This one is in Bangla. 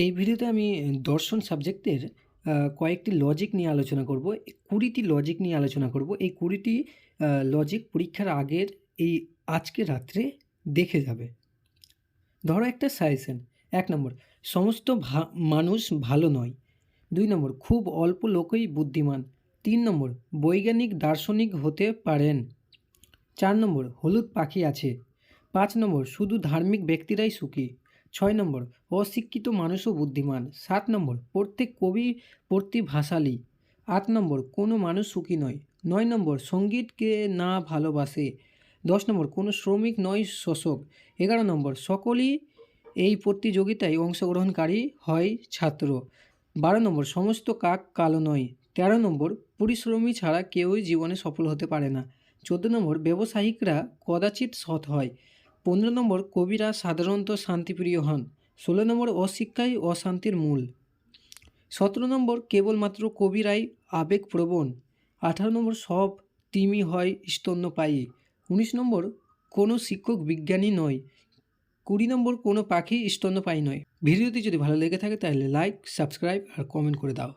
এই ভিডিওতে আমি দর্শন সাবজেক্টের কয়েকটি লজিক নিয়ে আলোচনা করব। কুড়িটি লজিক নিয়ে আলোচনা করব। এই কুড়িটি লজিক পরীক্ষার আগের এই আজকে রাত্রে দেখে যাবে। ধরো একটা সাজেশন এক নম্বর, সমস্ত মানুষ ভালো নয়। দুই নম্বর, খুব অল্প লোকই বুদ্ধিমান। তিন নম্বর, বৈজ্ঞানিক দার্শনিক হতে পারেন। চার নম্বর, হলুদ পাখি আছে। পাঁচ নম্বর, শুধু ধার্মিক ব্যক্তিরাই সুখী। ৬ নম্বর, অশিক্ষিত মানুষও বুদ্ধিমান। সাত নম্বর, প্রত্যেক কবি প্রতিভাশালী। আট নম্বর, কোনো মানুষ সুখী নয়। নয় নম্বর, সঙ্গীতকে না ভালোবাসে। ১০ নম্বর, কোনো শ্রমিক নয় শোষক। ১১ নম্বর, সকলেই এই প্রতিযোগিতায় অংশগ্রহণকারী হয় ছাত্র। ১২ নম্বর, সমস্ত কাক কালো নয়। ১৩ নম্বর, পরিশ্রমী ছাড়া কেউই জীবনে সফল হতে পারে না। ১৪ নম্বর, ব্যবসায়িকরা কদাচিৎ সৎ হয়। ১৫ নম্বর কবিরা সাধারণত শান্তিপ্রিয় হন। ১৬ নম্বর অশিক্ষাই অশান্তির মূল। ১৭ নম্বর কেবলমাত্র কবিরাই আবেগপ্রবণ। ১৮ নম্বর সব তিমি হয় স্তন্যপায়ী। ১৯ নম্বর কোনো শিক্ষক বিজ্ঞানী নয়। ২০ নম্বর কোনো পাখি স্তন্যপায়ী নয়। ভিডিওটি যদি ভালো লেগে থাকে তাহলে লাইক, সাবস্ক্রাইব আর কমেন্ট করে দাও।